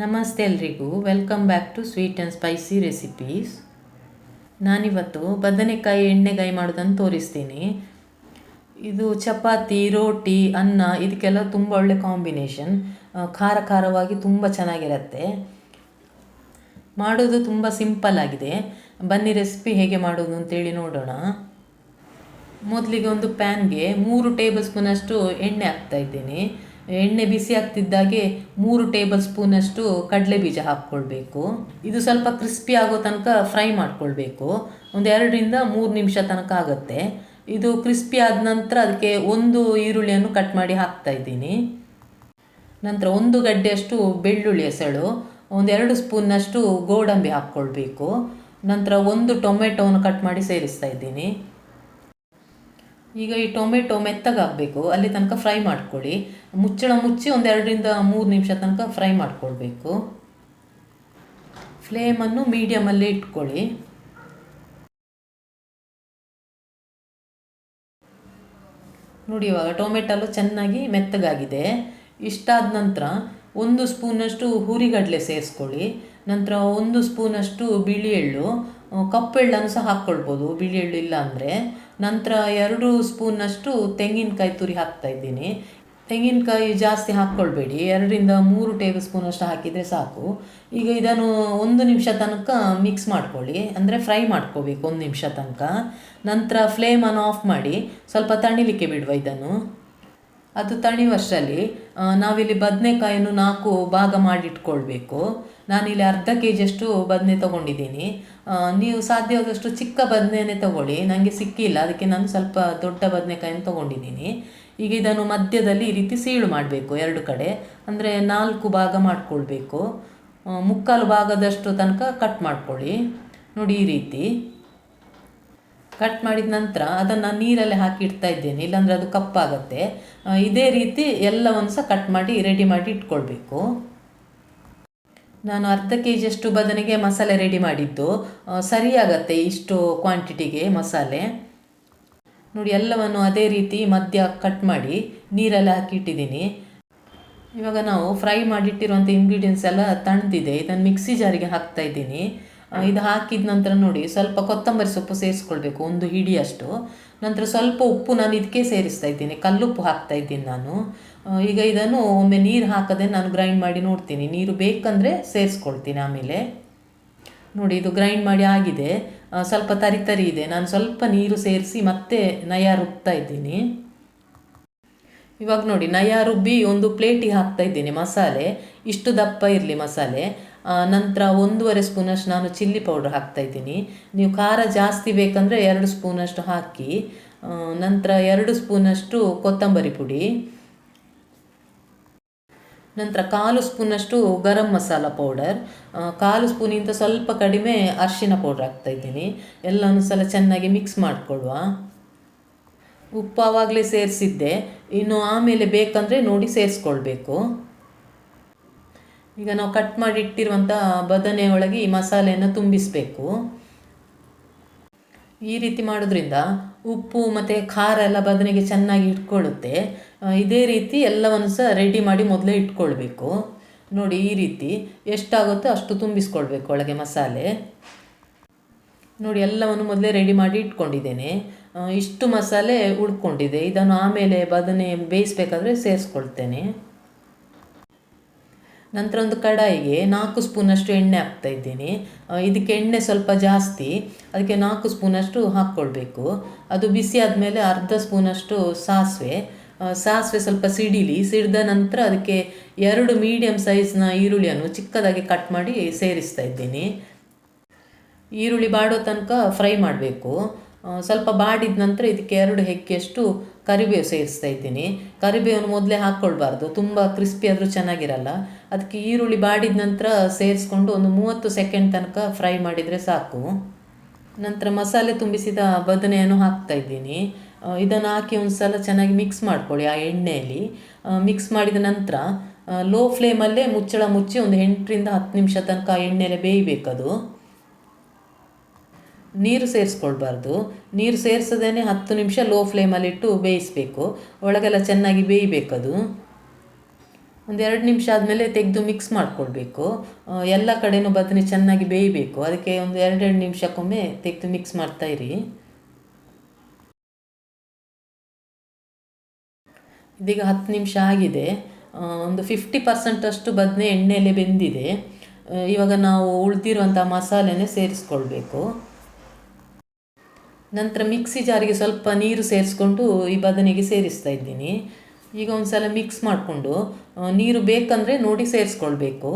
ನಮಸ್ತೆ ಎಲ್ರಿಗೂ. Welcome back to sweet and spicy recipes ನಾನಿವತ್ತು ಬದನೆಕಾಯಿ ಎಣ್ಣೆಗಾಯಿ ಮಾಡೋದನ್ನು ತೋರಿಸ್ತೀನಿ. ಇದು ಚಪಾತಿ, ರೋಟಿ, ಅನ್ನ, ಇದಕ್ಕೆಲ್ಲ ತುಂಬ ಒಳ್ಳೆ ಕಾಂಬಿನೇಷನ್. ಖಾರ ಖಾರವಾಗಿ ತುಂಬ ಚೆನ್ನಾಗಿರುತ್ತೆ. ಮಾಡೋದು ತುಂಬ ಸಿಂಪಲ್ ಆಗಿದೆ. ಬನ್ನಿ ರೆಸಿಪಿ ಹೇಗೆ ಮಾಡೋದು ಅಂತೇಳಿ ನೋಡೋಣ. ಮೊದಲಿಗೆ ಒಂದು ಪ್ಯಾನ್ಗೆ ಮೂರು ಟೇಬಲ್ ಸ್ಪೂನಷ್ಟು ಎಣ್ಣೆ ಹಾಕ್ತಾ ಇದ್ದೀನಿ. ಎಣ್ಣೆ ಬಿಸಿ ಆಗ್ತಿದ್ದಾಗೆ ಮೂರು ಟೇಬಲ್ ಸ್ಪೂನಷ್ಟು ಕಡಲೆ ಬೀಜ ಹಾಕ್ಕೊಳ್ಬೇಕು. ಇದು ಸ್ವಲ್ಪ ಕ್ರಿಸ್ಪಿ ಆಗೋ ತನಕ ಫ್ರೈ ಮಾಡ್ಕೊಳ್ಬೇಕು. ಒಂದು ಎರಡರಿಂದ ಮೂರು ನಿಮಿಷ ತನಕ ಆಗುತ್ತೆ. ಇದು ಕ್ರಿಸ್ಪಿ ಆದ ನಂತರ ಅದಕ್ಕೆ ಒಂದು ಈರುಳ್ಳಿಯನ್ನು ಕಟ್ ಮಾಡಿ ಹಾಕ್ತಾ ಇದ್ದೀನಿ. ನಂತರ ಒಂದು ಗಡ್ಡೆಯಷ್ಟು ಬೆಳ್ಳುಳ್ಳಿ ಎಸಳು ಒಂದೆರಡು ಸ್ಪೂನ್ನಷ್ಟು ಗೋಡಂಬಿ ಹಾಕ್ಕೊಳ್ಬೇಕು. ನಂತರ ಒಂದು ಟೊಮೆಟೊವನ್ನು ಕಟ್ ಮಾಡಿ ಸೇರಿಸ್ತಾ ಇದ್ದೀನಿ. ಈಗ ಈ ಟೊಮೆಟೊ ಮೆತ್ತಗಾಗಬೇಕು, ಅಲ್ಲಿ ತನಕ ಫ್ರೈ ಮಾಡ್ಕೊಳ್ಳಿ. ಮುಚ್ಚಳ ಮುಚ್ಚಿ ಒಂದೆರಡರಿಂದ ಮೂರು ನಿಮಿಷ ತನಕ ಫ್ರೈ ಮಾಡ್ಕೊಳ್ಬೇಕು. ಫ್ಲೇಮನ್ನು ಮೀಡಿಯಮಲ್ಲಿ ಇಟ್ಕೊಳ್ಳಿ. ನೋಡಿ ಇವಾಗ ಟೊಮೆಟೊಲು ಚೆನ್ನಾಗಿ ಮೆತ್ತಗಾಗಿದೆ. ಇಷ್ಟಾದ ನಂತರ ಒಂದು ಸ್ಪೂನಷ್ಟು ಹುರಿಗಡಲೆ ಸೇರಿಸ್ಕೊಳ್ಳಿ. ನಂತರ ಒಂದು ಸ್ಪೂನಷ್ಟು ಬಿಳಿ ಎಳ್ಳು ಕಪ್ಪೆಳ್ಳನ್ನು ಸಹ ಹಾಕ್ಕೊಳ್ಬೋದು. ಬಿಳಿ ಎಳ್ಳು ಇಲ್ಲ ಅಂದರೆ. ನಂತರ ಎರಡು ಸ್ಪೂನಷ್ಟು ತೆಂಗಿನಕಾಯಿ ತುರಿ ಹಾಕ್ತಾ ಇದ್ದೀನಿ. ತೆಂಗಿನಕಾಯಿ ಜಾಸ್ತಿ ಹಾಕ್ಕೊಳ್ಬೇಡಿ. ಎರಡರಿಂದ ಮೂರು ಟೇಬಲ್ ಸ್ಪೂನಷ್ಟು ಹಾಕಿದರೆ ಸಾಕು. ಈಗ ಇದನ್ನು ಒಂದು ನಿಮಿಷ ತನಕ ಮಿಕ್ಸ್ ಮಾಡ್ಕೊಳ್ಳಿ. ಅಂದರೆ ಫ್ರೈ ಮಾಡ್ಕೋಬೇಕು ಒಂದು ನಿಮಿಷ ತನಕ. ನಂತರ ಫ್ಲೇಮನ್ನು ಆಫ್ ಮಾಡಿ ಸ್ವಲ್ಪ ತಣಿಲಿಕ್ಕೆ ಬಿಡುವ ಇದನ್ನು. ಅದು ತಣಿವಷ್ಟರಲ್ಲಿ ನಾವಿಲ್ಲಿ ಬದನೆಕಾಯನ್ನು ನಾಲ್ಕು ಭಾಗ ಮಾಡಿಟ್ಕೊಳ್ಬೇಕು. ನಾನಿಲ್ಲಿ ಅರ್ಧ ಕೆ ಜಿಯಷ್ಟು ಬದನೆ ತೊಗೊಂಡಿದ್ದೀನಿ. ನೀವು ಸಾಧ್ಯವಾದಷ್ಟು ಚಿಕ್ಕ ಬದನೆನೇ ತಗೊಳ್ಳಿ. ನನಗೆ ಸಿಕ್ಕಿಲ್ಲ, ಅದಕ್ಕೆ ನಾನು ಸ್ವಲ್ಪ ದೊಡ್ಡ ಬದನೆಕಾಯನ್ನು ತೊಗೊಂಡಿದ್ದೀನಿ. ಈಗ ಇದನ್ನು ಮಧ್ಯದಲ್ಲಿ ಈ ರೀತಿ ಸೀಳು ಮಾಡಬೇಕು ಎರಡು ಕಡೆ. ಅಂದರೆ ನಾಲ್ಕು ಭಾಗ ಮಾಡಿಕೊಳ್ಬೇಕು. ಮುಕ್ಕಾಲು ಭಾಗದಷ್ಟು ತನಕ ಕಟ್ ಮಾಡ್ಕೊಳ್ಳಿ. ನೋಡಿ ಈ ರೀತಿ. ಕಟ್ ಮಾಡಿದ ನಂತರ ಅದನ್ನು ನೀರಲ್ಲಿ ಹಾಕಿ ಇಡ್ತಾ ಇದ್ದೇನೆ. ಇಲ್ಲಾಂದರೆ ಅದು ಕಪ್ಪಾಗತ್ತೆ. ಇದೇ ರೀತಿ ಎಲ್ಲವನ್ನು ಸಹ ಕಟ್ ಮಾಡಿ ರೆಡಿ ಮಾಡಿ ಇಟ್ಕೊಳ್ಬೇಕು. ನಾನು ಅರ್ಧ ಕೆ ಜಿಯಷ್ಟು ಬದನೆಗೆ ಮಸಾಲೆ ರೆಡಿ ಮಾಡಿದ್ದು. ಸರಿಯಾಗತ್ತೆ ಇಷ್ಟು ಕ್ವಾಂಟಿಟಿಗೆ ಮಸಾಲೆ. ನೋಡಿ, ಎಲ್ಲವನ್ನು ಅದೇ ರೀತಿ ಮಧ್ಯ ಕಟ್ ಮಾಡಿ ನೀರಲ್ಲಿ ಹಾಕಿ ಇಟ್ಟಿದ್ದೀನಿ. ಇವಾಗ ನಾವು ಫ್ರೈ ಮಾಡಿಟ್ಟಿರುವಂಥ ಇಂಗ್ರೀಡಿಯೆಂಟ್ಸ್ ಎಲ್ಲ ತಣ್ದಿದೆ ಇದನ್ನು ಮಿಕ್ಸಿ ಜಾರಿಗೆ ಹಾಕ್ತಾ ಇದ್ದೀನಿ. ಇದು ಹಾಕಿದ ನಂತರ ನೋಡಿ, ಸ್ವಲ್ಪ ಕೊತ್ತಂಬರಿ ಸೊಪ್ಪು ಸೇರಿಸ್ಕೊಳ್ಬೇಕು, ಒಂದು ಹಿಡಿಯಷ್ಟು. ನಂತರ ಸ್ವಲ್ಪ ಉಪ್ಪು ನಾನು ಇದಕ್ಕೆ ಸೇರಿಸ್ತಾ ಇದ್ದೀನಿ, ಕಲ್ಲುಪ್ಪು ಹಾಕ್ತಾ ಇದ್ದೀನಿ ನಾನು. ಈಗ ಇದನ್ನು ಒಮ್ಮೆ ನೀರು ಹಾಕದೆ ನಾನು ಗ್ರೈಂಡ್ ಮಾಡಿ ನೋಡ್ತೀನಿ. ನೀರು ಬೇಕಂದರೆ ಸೇರಿಸ್ಕೊಳ್ತೀನಿ ಆಮೇಲೆ. ನೋಡಿ, ಇದು ಗ್ರೈಂಡ್ ಮಾಡಿ ಆಗಿದೆ. ಸ್ವಲ್ಪ ತರಿ ತರಿ ಇದೆ. ನಾನು ಸ್ವಲ್ಪ ನೀರು ಸೇರಿಸಿ ಮತ್ತೆ ನಯ ರುಬ್ತಾ ಇದ್ದೀನಿ. ಇವಾಗ ನೋಡಿ, ನಯ ರುಬ್ಬಿ ಒಂದು ಪ್ಲೇಟಿಗೆ ಹಾಕ್ತಾ ಇದ್ದೀನಿ ಮಸಾಲೆ. ಇಷ್ಟು ದಪ್ಪ ಇರಲಿ ಮಸಾಲೆ. ನಂತರ ಒಂದೂವರೆ ಸ್ಪೂನಷ್ಟು ನಾನು ಚಿಲ್ಲಿ ಪೌಡ್ರ್ ಹಾಕ್ತಾ ಇದ್ದೀನಿ. ನೀವು ಖಾರ ಜಾಸ್ತಿ ಬೇಕಂದರೆ ಎರಡು ಸ್ಪೂನಷ್ಟು ಹಾಕಿ ನಂತರ ಎರಡು ಸ್ಪೂನಷ್ಟು ಕೊತ್ತಂಬರಿ ಪುಡಿ, ನಂತರ ಕಾಲು ಸ್ಪೂನಷ್ಟು ಗರಂ ಮಸಾಲ ಪೌಡರ್ ಕಾಲು ಸ್ಪೂನಿಂದ ಸ್ವಲ್ಪ ಕಡಿಮೆ ಅರಿಶಿನ ಪೌಡ್ರ್ ಹಾಕ್ತಾ ಇದ್ದೀನಿ. ಎಲ್ಲನೂ ಸಲ ಚೆನ್ನಾಗಿ ಮಿಕ್ಸ್ ಮಾಡಿಕೊಳ್ಳುವ. ಉಪ್ಪು ಆವಾಗಲೇ ಸೇರಿಸಿದ್ದೆ. ಇನ್ನು ಆಮೇಲೆ ಬೇಕಂದರೆ ನೋಡಿ ಸೇರಿಸ್ಕೊಳ್ಬೇಕು. ಈಗ ನಾವು ಕಟ್ ಮಾಡಿ ಇಟ್ಟಿರುವಂಥ ಬದನೆ ಈ ಮಸಾಲೆಯನ್ನು ತುಂಬಿಸಬೇಕು. ಈ ರೀತಿ ಮಾಡೋದ್ರಿಂದ ಉಪ್ಪು ಮತ್ತು ಖಾರ ಎಲ್ಲ ಬದನೆಗೆ ಚೆನ್ನಾಗಿ ಇಟ್ಕೊಳ್ಳುತ್ತೆ. ಇದೇ ರೀತಿ ಎಲ್ಲವನ್ನು ಸಹ ರೆಡಿ ಮಾಡಿ ಮೊದಲೇ ಇಟ್ಕೊಳ್ಬೇಕು. ನೋಡಿ ಈ ರೀತಿ ಎಷ್ಟಾಗುತ್ತೋ ಅಷ್ಟು ತುಂಬಿಸ್ಕೊಳ್ಬೇಕು ಒಳಗೆ ಮಸಾಲೆ. ನೋಡಿ ಎಲ್ಲವನ್ನು ಮೊದಲೇ ರೆಡಿ ಮಾಡಿ ಇಟ್ಕೊಂಡಿದ್ದೇನೆ. ಇಷ್ಟು ಮಸಾಲೆ ಉಳ್ಕೊಂಡಿದೆ. ಇದನ್ನು ಆಮೇಲೆ ಬದನೆ ಬೇಯಿಸ್ಬೇಕಾದ್ರೆ ಸೇರಿಸ್ಕೊಳ್ತೇನೆ. ನಂತರ ಒಂದು ಕಡಾಯಿಗೆ ನಾಲ್ಕು ಸ್ಪೂನಷ್ಟು ಎಣ್ಣೆ ಹಾಕ್ತಾ ಇದ್ದೀನಿ. ಇದಕ್ಕೆ ಎಣ್ಣೆ ಸ್ವಲ್ಪ ಜಾಸ್ತಿ, ಅದಕ್ಕೆ ನಾಲ್ಕು ಸ್ಪೂನಷ್ಟು ಹಾಕ್ಕೊಳ್ಬೇಕು. ಅದು ಬಿಸಿ ಆದಮೇಲೆ ಅರ್ಧ ಸ್ಪೂನಷ್ಟು ಸಾಸಿವೆ. ಸಾಸಿವೆ ಸ್ವಲ್ಪ ಸಿಡಿಲಿ, ಸಿಡಿದ ನಂತರ ಅದಕ್ಕೆ ಎರಡು ಮೀಡಿಯಮ್ ಸೈಜ್ನ ಈರುಳ್ಳಿಯನ್ನು ಚಿಕ್ಕದಾಗಿ ಕಟ್ ಮಾಡಿ ಸೇರಿಸ್ತಾ ಇದ್ದೀನಿ. ಈರುಳ್ಳಿ ಬಾಡೋ ತನಕ ಫ್ರೈ ಮಾಡಬೇಕು. ಸ್ವಲ್ಪ ಬಾಡಿದ ನಂತರ ಇದಕ್ಕೆ ಎರಡು ಹೆಕ್ಕೆಯಷ್ಟು ಕರಿಬೇವು ಸೇರಿಸ್ತಾ ಇದ್ದೀನಿ. ಕರಿಬೇವನ್ನು ಮೊದಲೇ ಹಾಕ್ಕೊಳ್ಬಾರ್ದು ತುಂಬ ಕ್ರಿಸ್ಪಿ ಆದರೂ ಚೆನ್ನಾಗಿರಲ್ಲ. ಅದಕ್ಕೆ ಈರುಳ್ಳಿ ಬಾಡಿದ ನಂತರ ಸೇರಿಸ್ಕೊಂಡು ಒಂದು ಮೂವತ್ತು ಸೆಕೆಂಡ್ ತನಕ ಫ್ರೈ ಮಾಡಿದರೆ ಸಾಕು. ನಂತರ ಮಸಾಲೆ ತುಂಬಿಸಿದ ಬದನೆಯನ್ನು ಹಾಕ್ತಾ ಇದ್ದೀನಿ. ಇದನ್ನು ಹಾಕಿ ಒಂದು ಸಲ ಚೆನ್ನಾಗಿ ಮಿಕ್ಸ್ ಮಾಡ್ಕೊಳ್ಳಿ ಆ ಎಣ್ಣೆಯಲ್ಲಿ. ಮಿಕ್ಸ್ ಮಾಡಿದ ನಂತರ ಲೋ ಫ್ಲೇಮಲ್ಲೇ ಮುಚ್ಚಳ ಮುಚ್ಚಿ ಒಂದು ಎಂಟರಿಂದ ಹತ್ತು ನಿಮಿಷ ತನಕ ಎಣ್ಣೆಯಲ್ಲೇ ಬೇಯಬೇಕದು. ನೀರು ಸೇರಿಸ್ಕೊಳ್ಬಾರ್ದು. ನೀರು ಸೇರಿಸದೇ ಹತ್ತು ನಿಮಿಷ ಲೋ ಫ್ಲೇಮಲ್ಲಿಟ್ಟು ಬೇಯಿಸಬೇಕು. ಒಳಗೆಲ್ಲ ಚೆನ್ನಾಗಿ ಬೇಯಬೇಕದು ಒಂದು ಎರಡು ನಿಮಿಷ ಆದಮೇಲೆ ತೆಗೆದು ಮಿಕ್ಸ್ ಮಾಡಿಕೊಳ್ಬೇಕು. ಎಲ್ಲ ಕಡೆಯೂ ಬದನೆ ಚೆನ್ನಾಗಿ ಬೇಯಬೇಕು. ಅದಕ್ಕೆ ಒಂದು ಎರಡೆರಡು ನಿಮಿಷಕ್ಕೊಮ್ಮೆ ತೆಗೆದು ಮಿಕ್ಸ್ ಮಾಡ್ತಾ ಇರಿ. ಇದೀಗ ಹತ್ತು ನಿಮಿಷ ಆಗಿದೆ. ಒಂದು ಫಿಫ್ಟಿ ಪರ್ಸೆಂಟಷ್ಟು ಬದನೆ ಎಣ್ಣೆಯಲ್ಲೇ ಬೆಂದಿದೆ. ಇವಾಗ ನಾವು ಉಳಿದಿರುವಂಥ ಮಸಾಲೆನೇ ಸೇರಿಸ್ಕೊಳ್ಬೇಕು. ನಂತರ ಮಿಕ್ಸಿ ಜಾರಿಗೆ ಸ್ವಲ್ಪ ನೀರು ಸೇರಿಸ್ಕೊಂಡು ಈ ಬದನೆಗೆ ಸೇರಿಸ್ತಾ ಇದ್ದೀನಿ. ಈಗ ಒಂದು ಸಲ ಮಿಕ್ಸ್ ಮಾಡಿಕೊಂಡು ನೀರು ಬೇಕಂದರೆ ನೋಡಿ ಸೇರಿಸ್ಕೊಳ್ಬೇಕು.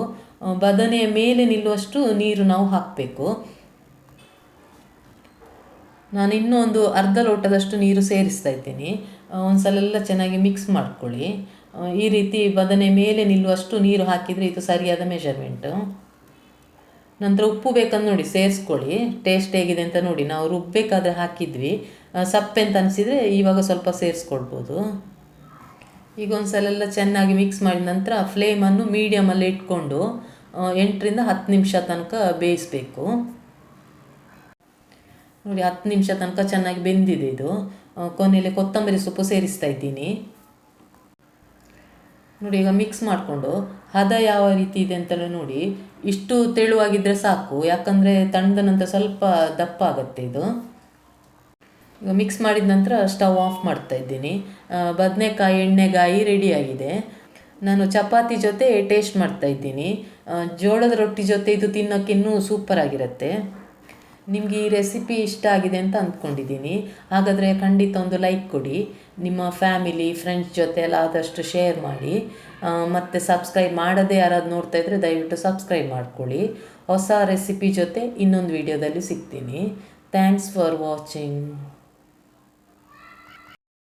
ಬದನೆಯ ಮೇಲೆ ನಿಲ್ಲುವಷ್ಟು ನೀರು ನಾವು ಹಾಕಬೇಕು. ನಾನು ಇನ್ನೂ ಒಂದು ಅರ್ಧ ಲೋಟದಷ್ಟು ನೀರು ಸೇರಿಸ್ತಾ ಇದ್ದೀನಿ. ಒಂದು ಸಲ ಎಲ್ಲ ಚೆನ್ನಾಗಿ ಮಿಕ್ಸ್ ಮಾಡ್ಕೊಳ್ಳಿ. ಈ ರೀತಿ ಬದನೆ ಮೇಲೆ ನಿಲ್ಲುವಷ್ಟು ನೀರು ಹಾಕಿದರೆ ಇದು ಸರಿಯಾದ ಮೆಷರ್ಮೆಂಟು ನಂತರ ಉಪ್ಪು ಬೇಕಂತ ನೋಡಿ, ಸೇರಿಸ್ಕೊಳ್ಳಿ. ಟೇಸ್ಟ್ ಹೇಗಿದೆ ಅಂತ ನೋಡಿ. ನಾವು ರುಬ್ಬಬೇಕಾದ್ರೆ ಹಾಕಿದ್ವಿ. ಸಪ್ಪೆ ಅಂತ ಅನಿಸಿದರೆ ಇವಾಗ ಸ್ವಲ್ಪ ಸೇರಿಸ್ಕೊಳ್ಬೋದು. ಈಗ ಒಂದು ಎಲ್ಲ ಚೆನ್ನಾಗಿ ಮಿಕ್ಸ್ ಮಾಡಿದ ನಂತರ ಫ್ಲೇಮನ್ನು ಮೀಡಿಯಮಲ್ಲಿ ಇಟ್ಕೊಂಡು ಎಂಟರಿಂದ ಹತ್ತು ನಿಮಿಷ ತನಕ ಬೇಯಿಸಬೇಕು. ನೋಡಿ, ಹತ್ತು ನಿಮಿಷ ತನಕ ಚೆನ್ನಾಗಿ ಬೆಂದಿದೆ ಇದು. ಕೊನೆಯಲ್ಲಿ ಕೊತ್ತಂಬರಿ ಸೊಪ್ಪು ಸೇರಿಸ್ತಾ ಇದ್ದೀನಿ. ನೋಡಿ, ಈಗ ಮಿಕ್ಸ್ ಮಾಡಿಕೊಂಡು ಹದ ಯಾವ ರೀತಿ ಇದೆ ಅಂತೆಲ್ಲ ನೋಡಿ. ಇಷ್ಟು ತೆಳುವಾಗಿದ್ದರೆ ಸಾಕು. ಯಾಕಂದರೆ ತಣ್ಣದ ನಂತರ ಸ್ವಲ್ಪ ದಪ್ಪ ಆಗುತ್ತೆ ಇದು. ಮಿಕ್ಸ್ ಮಾಡಿದ ನಂತರ ಸ್ಟವ್ ಆಫ್ ಮಾಡ್ತಾ ಇದ್ದೀನಿ. ಬದನೆಕಾಯಿ, ಎಣ್ಣೆಗಾಯಿ ರೆಡಿಯಾಗಿದೆ ನಾನು ಚಪಾತಿ ಜೊತೆ ಟೇಸ್ಟ್ ಮಾಡ್ತಾ ಇದ್ದೀನಿ. ಜೋಳದ ರೊಟ್ಟಿ ಜೊತೆ ಇದು ತಿನ್ನೋಕ್ಕಿನ್ನೂ ಸೂಪರ್ ಆಗಿರುತ್ತೆ. ನಿಮಗೆ ಈ ರೆಸಿಪಿ ಇಷ್ಟ ಆಗಿದೆ ಅಂತ ಅಂದ್ಕೊಂಡಿದ್ದೀನಿ. ಹಾಗಾದರೆ ಖಂಡಿತ ಒಂದು ಲೈಕ್ ಕೊಡಿ. ನಿಮ್ಮ ಫ್ಯಾಮಿಲಿ ಫ್ರೆಂಡ್ಸ್ ಜೊತೆ ಎಲ್ಲ ಆದಷ್ಟು ಶೇರ್ ಮಾಡಿ. ಮತ್ತು ಸಬ್ಸ್ಕ್ರೈಬ್ ಮಾಡದೇ ಯಾರಾದ್ರು ನೋಡ್ತಾ ಇದ್ದರೆ ದಯವಿಟ್ಟು ಸಬ್ಸ್ಕ್ರೈಬ್ ಮಾಡ್ಕೊಳ್ಳಿ. ಹೊಸ ರೆಸಿಪಿ ಜೊತೆ ಇನ್ನೊಂದು ವೀಡಿಯೋದಲ್ಲಿ ಸಿಗ್ತೀನಿ. Thanks for watching